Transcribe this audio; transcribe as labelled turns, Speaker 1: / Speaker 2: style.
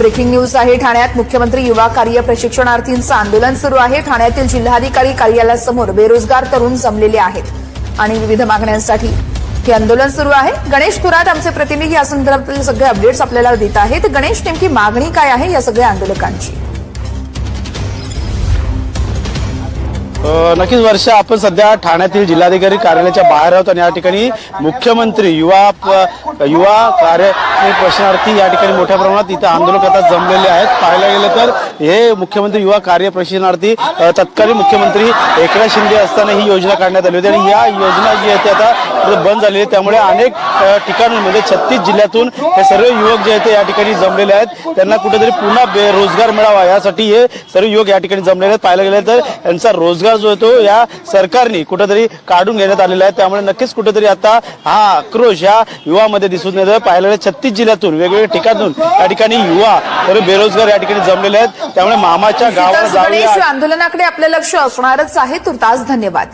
Speaker 1: Breaking news आहे. ठाण्यात मुख्यमंत्री युवा कार्य प्रशिक्षणार्थींचं आंदोलन सुरू आहे. ठाण्यातील जिल्हाधिकारी कार्यालयासमोर बेरोजगार तरुण जमलेले आहेत. आणि विविध मागण्यांसाठी हे आंदोलन सुरू आहे. गणेश खुरात आमचे प्रतिनिधी या संदर्भातील सगळे अपडेट्स आपल्याला देत आहेत. गणेश नेमकी मागणी काय आहे या सगळ्या आंदोलकांची?
Speaker 2: नक्कीच वर्ष आपण सध्या ठाण्यातील जिल्हाधिकारी कार्यालयाच्या बाहेर आहोत आणि या ठिकाणी मुख्यमंत्री युवा युवा कार्य प्रशिक्षणार्थी या ठिकाणी मोठ्या प्रमाणात इथं आंदोलक आता जमलेले आहेत. पाहायला गेलं तर हे मुख्यमंत्री युवा कार्य प्रशिक्षणार्थी तत्कालीन मुख्यमंत्री एकनाथ शिंदे असताना ही योजना काढण्यात आली होती आणि या योजना जी आहे ती आता बंद झालेली आहे. त्यामुळे अनेक अ, ठिकाणांमध्ये म्हणजे छत्तीस जिल्ह्यातून हे सर्व युवक जे आहेत ते या ठिकाणी जमलेले आहेत. त्यांना कुठेतरी पुन्हा बेरोजगार मिळावा यासाठी हे सर्व युवक या ठिकाणी जमलेले आहेत. पाहायला गेलं तर यांचा रोजगार जो आहे तो या सरकारने कुठेतरी काढून घेण्यात आलेला आहे. त्यामुळे नक्कीच कुठेतरी आता हा आक्रोश या युवामध्ये दिसून येतो पाहायला गेलं छत्तीस जिल्ह्यातून वेगवेगळ्या ठिकाणातून या ठिकाणी युवा सर्व बेरोजगार या ठिकाणी जमलेले आहेत. त्यामुळे मामाच्या गावाला
Speaker 1: आंदोलनाकडे आपलं लक्ष असणारच आहे. तुर्तास धन्यवाद.